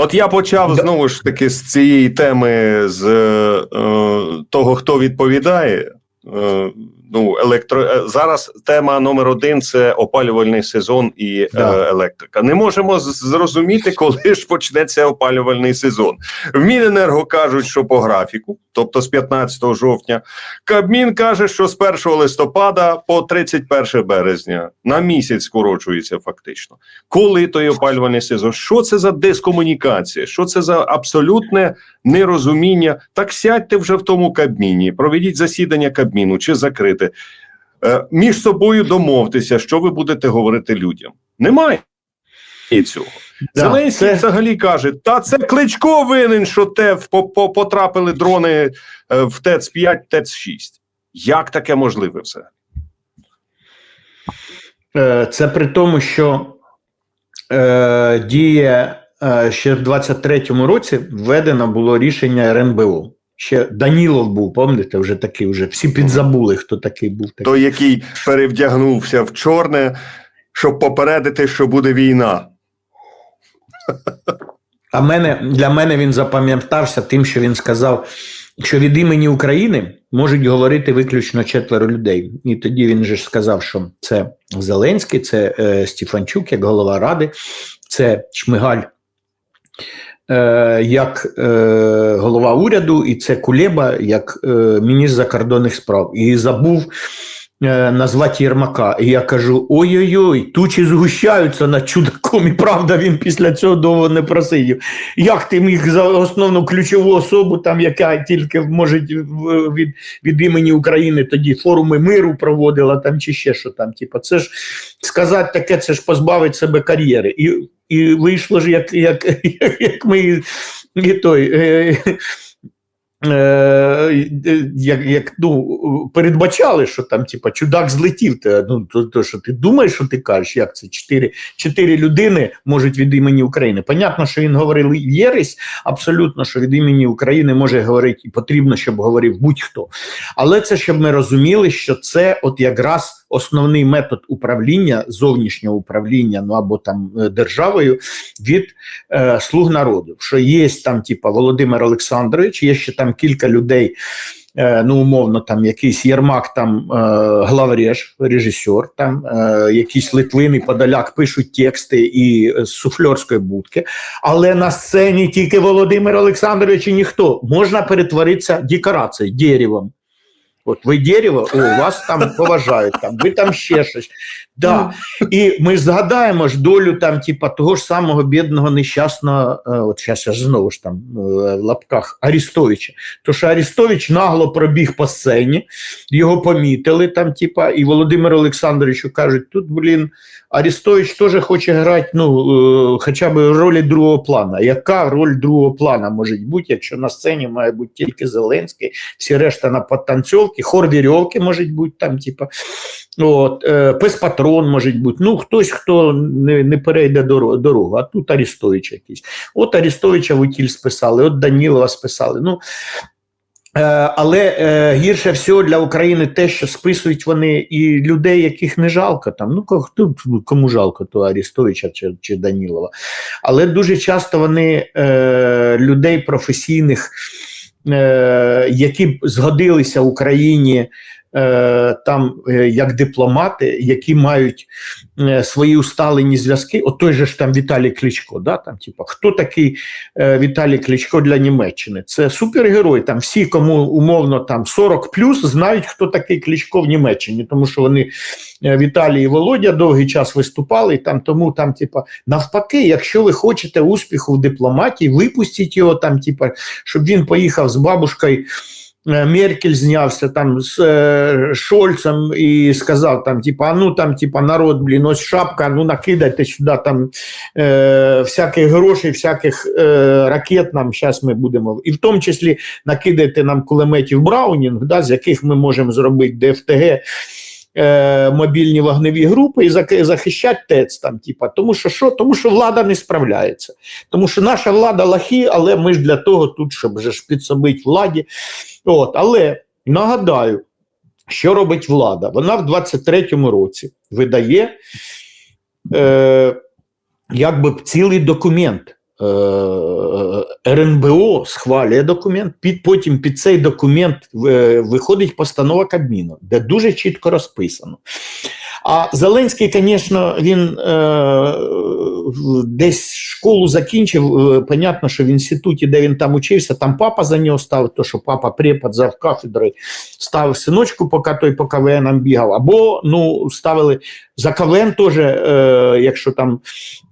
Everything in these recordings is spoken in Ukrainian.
От я почав знову ж таки з цієї теми з е, того, хто відповідає. Е, ну, електро... е, Зараз тема номер один це опалювальний сезон і Да. е, електрика. Не можемо зрозуміти, коли ж почнеться опалювальний сезон. В Міненерго кажуть, що по графіку, тобто з 15 жовтня. Кабмін каже, що з 1 листопада по 31 березня на місяць скорочується фактично. Коли той опалювальний сезон? Що це за дискомунікація? Що це за абсолютне нерозуміння? Так сядьте вже в тому кабміні, проведіть засідання кабміну чи закрите. Е, між собою домовтеся, що ви будете говорити людям. Немає цього. Да, Зеленський це- взагалі каже: та це кличко винен, що те по- по- потрапили дрони е, в ТЕЦ 5 ТЕЦ 6 Як таке можливе все? Е, Це при тому, що е, діє е, ще в 23-му році введено було рішення РНБО. Ще Данілов був, пам'ятаєте, вже такий, вже всі підзабули, хто такий був. Такий. Той, який перевдягнувся в чорне, щоб попередити, що буде війна. А мене, для мене він запам'ятався тим, що він сказав, що від імені України можуть говорити виключно четверо людей. І тоді він же сказав, що це Зеленський, це е, Стефанчук як голова ради, це Шмигаль як е, голова уряду, і це Кулеба як е, міністр закордонних справ. І забув е, назвати Єрмака. І я кажу: ой-ой-ой, тучі згущаються над чудаком, і правда він після цього довго не просидів. Як ти міг за основну ключову особу, там, яка тільки може від, від імені України тоді форуми миру проводила там чи ще що там. Типу, це ж сказати таке, це ж позбавить себе кар'єри. І, і вийшло ж, як, як, як, ми і той. Е, Е, як, як ну, передбачали, що там, типа, чудак злетів. Та, ну, то, то, що ти думаєш, що ти кажеш, як це? Чотири, чотири людини можуть від імені України. Понятно, що він говорив єресь, абсолютно, що від імені України може говорити і потрібно, щоб говорив будь-хто. Але це щоб ми розуміли, що це от якраз основний метод управління, зовнішнього управління, ну або там е, державою від е, слуг народу. Що є там, типа Володимир Олександрович, є ще там кілька людей. е, Ну, умовно, там якийсь Єрмак, там е, главреж, режисер, там якісь Литвини, Подоляк пишуть тексти і з суфльорської будки. Але на сцені тільки Володимир Олександрович і ніхто. Можна перетворитися декорацією, деревом. От ви дерево, о, вас там поважають, там, ви там ще щось. Да. І ми ж згадаємо ж долю там, типа, того ж самого бідного нещасного, е, от зараз я ж знову ж там е, в лапках Арістовича. То що Арістович нагло пробіг по сцені, його помітили там, типа, і Володимиру Олександровичу кажуть, тут, блін, Арістович теж хоче грати, ну, е, хоча б ролі другого плана. Яка роль другого плана може бути, якщо на сцені має бути тільки Зеленський, всі решта на підтанцьовки, хор вірьовки може бути там, типа, от, е, пес-патрон може бути. Ну, хтось, хто не, не перейде дорогу, дорогу, а тут Арістович якийсь. От Арістовича в утіль списали, от Данілова списали. Ну, Е, Але е, гірше всього для України те, що списують вони і людей, яких не жалко. Там, ну, хто, кому жалко, то Арістовича чи, чи Данілова. Але дуже часто вони е, людей професійних, які б згодилися Україні е, там е, як дипломати, які мають е, свої усталені зв'язки. От той же ж там Віталій Кличко. Да? Там, типу, хто такий е, Віталій Кличко для Німеччини? Це супергерой. Там всі, кому умовно там 40 плюс, знають, хто такий Кличко в Німеччині, тому що вони е, Віталій і Володя довгий час виступали, там тому там, типа, навпаки, якщо ви хочете успіху в дипломатії, випустіть його там, типа, щоб він поїхав з бабушкою. Е, Меркель знявся там з е, Шольцем і сказав там, типа, ну там, типа, народ, блін, ось шапка, ну накидайте сюди там е, всяких грошей, всяких е, ракет нам зараз ми будемо. І в тому числі накидайте нам кулеметів Браунінг, да, з яких ми можемо зробити ДФТГ е, мобільні вогневі групи і захищати ТЕЦ там, типа, тому що що? Тому що влада не справляється. Тому що наша влада лахи, але ми ж для того тут, щоб вже ж підсобити владі. От, але нагадаю, що робить влада? Вона в 23-му році видає е, якби цілий документ РНБО схвалює документ, під, потім під цей документ е, виходить постанова Кабміну, де дуже чітко розписано. А Зеленський, звісно, він е, десь школу закінчив. Е, понятно, що в інституті, де він там учився, там папа за нього ставив, то що папа препод за кафедрою ставив синочку, поки той по КВН бігав, або ну, ставили за КВН теж, е, якщо там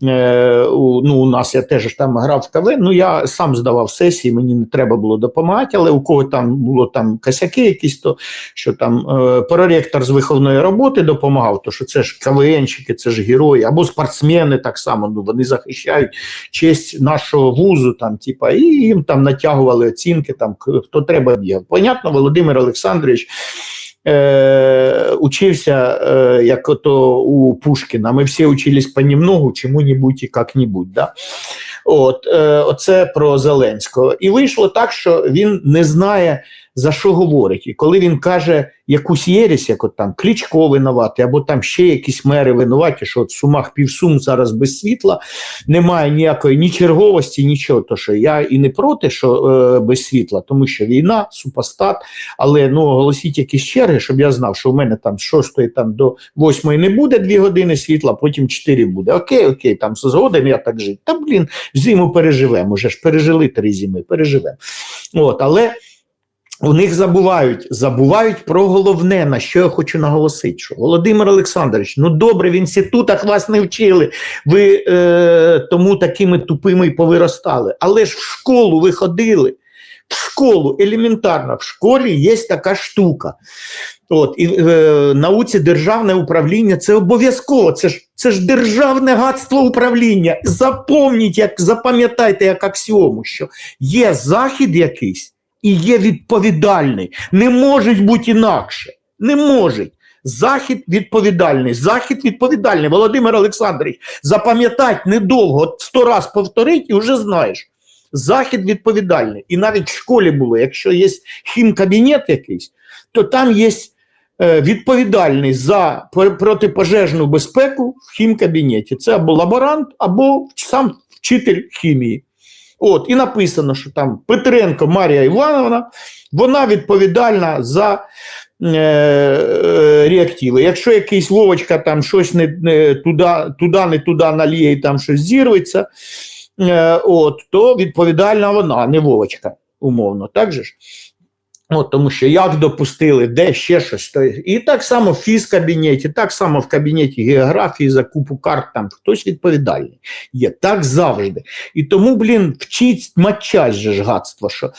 е, у, ну, у нас я теж там грав в КВН, ну я сам здавав сесії, мені не треба було допомагати, але у кого там було там косяки якісь, то що там е, проректор з виховної роботи допомагав, то що це ж КВНщики, це ж герої, або спортсмени так само, ну вони захищають честь нашого вузу, там, типа, і їм там натягували оцінки, там, хто треба бігав. Понятно, Володимир Олександрович е, учився, е, як ото у Пушкіна. Ми всі учились понемногу, чому-небудь і як-небудь. Да? От, е, оце про Зеленського. І вийшло так, що він не знає, за що говорить. І коли він каже якусь єресь, як от там Кличко винуватий, або там ще якісь мери винуваті, що от в Сумах півсум зараз без світла, немає ніякої ні черговості, нічого. То що я і не проти, що е, без світла, тому що війна, супостат, але ну оголосіть якісь черги, щоб я знав, що в мене там з 6 там до 8 не буде 2 години світла, потім 4 буде. Окей, окей, там згоден я так жити. Та блін, зиму переживемо. Уже ж пережили три зими, переживемо. От, але у них забувають, забувають про головне, на що я хочу наголосити. Що Володимир Олександрович, ну добре, в інститутах вас не вчили, ви е, тому такими тупими й повиростали. Але ж в школу ви ходили. В школу елементарно, в школі є така штука. От, і е, науці державне управління це обов'язково. Це ж, це ж державне гадство управління. Запомніть, як запам'ятайте як аксіому, що є захід якийсь і є відповідальний. Не можуть бути інакше. Не можуть. Захід відповідальний. Захід відповідальний. Володимир Олександрович, запам'ятай недовго, сто раз повторить і вже знаєш. Захід відповідальний. І навіть в школі було, якщо є хімкабінет якийсь, то там є е, відповідальний за протипожежну безпеку в хімкабінеті. Це або лаборант, або сам вчитель хімії. От, і написано, що там Петренко Марія Івановна, вона відповідальна за е, е, реактиви. Якщо якийсь Вовочка там щось не, не туди, туди, не туди наліє і там щось зірветься, е, от, то відповідальна вона, не Вовочка, умовно. Так же ж? От, тому що як допустили, де ще щось. То, і так само в фізкабінеті, так само в кабінеті географії за купу карт там хтось відповідальний є. Так завжди. І тому, блін, вчіть матчасть же ж гадство, що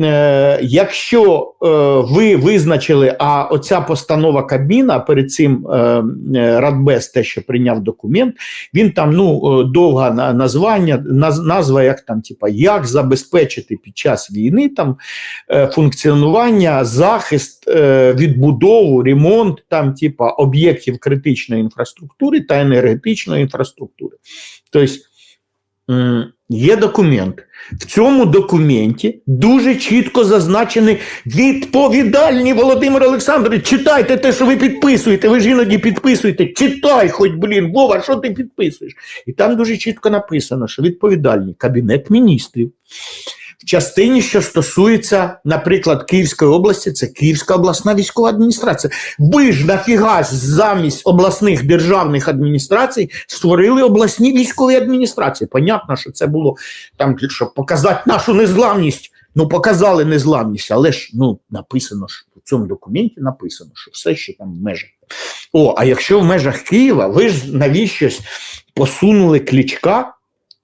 е, якщо е, ви визначили, а оця постанова Кабміна перед цим е, е, те, що прийняв документ, він там ну, довга названня, наз, назва, як там, типа, як забезпечити під час війни там функціонування, захист, відбудову, ремонт там, типа, об'єктів критичної інфраструктури та енергетичної інфраструктури. Тобто є документ. В цьому документі дуже чітко зазначені відповідальні Володимир Олександрович. Читайте те, що ви підписуєте. Ви ж іноді підписуєте. Читай, хоч блін, Вова, що ти підписуєш? І там дуже чітко написано, що відповідальні Кабінет міністрів. В частині, що стосується, наприклад, Київської області, це Київська обласна військова адміністрація. Ви ж нафіга замість обласних державних адміністрацій створили обласні військові адміністрації. Понятно, що це було там, щоб показати нашу незламність. Ну, показали незламність, але ж ну, написано ж у цьому документі написано, що все ще там в межах. О, а якщо в межах Києва, ви ж навіщось посунули клічка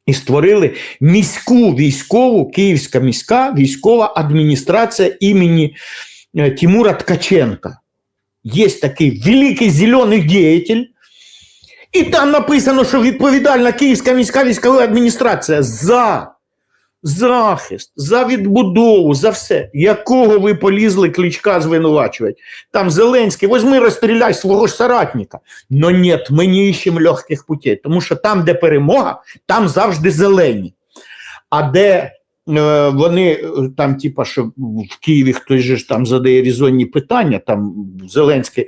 і створили міську військову, Київська міська військова адміністрація імені е, Тимура Ткаченка. Є такий великий зелений діятель, і там написано, що відповідальна Київська міська військова адміністрація за захист, за відбудову, за все. Якого ви полізли кличка звинувачувати? Там Зеленський, возьми, розстріляй свого ж соратника. Но ні, ми не іщемо легких путей, тому що там, де перемога, там завжди зелені. А де вони е, там, типа, що в Києві хтось же ж там задає різонні питання, там Зеленський.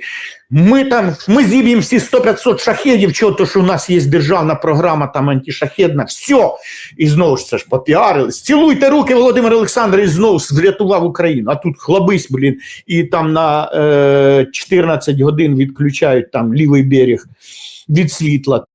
Ми там ми зіб'ємо всі 100-500 шахедів, чого то, що у нас є державна програма там антишахедна, все. І знову ж це ж попіарились. Цілуйте руки, Володимир Олександрович знову врятував Україну. А тут хлабись, блін, і там на е, 14 годин відключають там лівий берег від світла.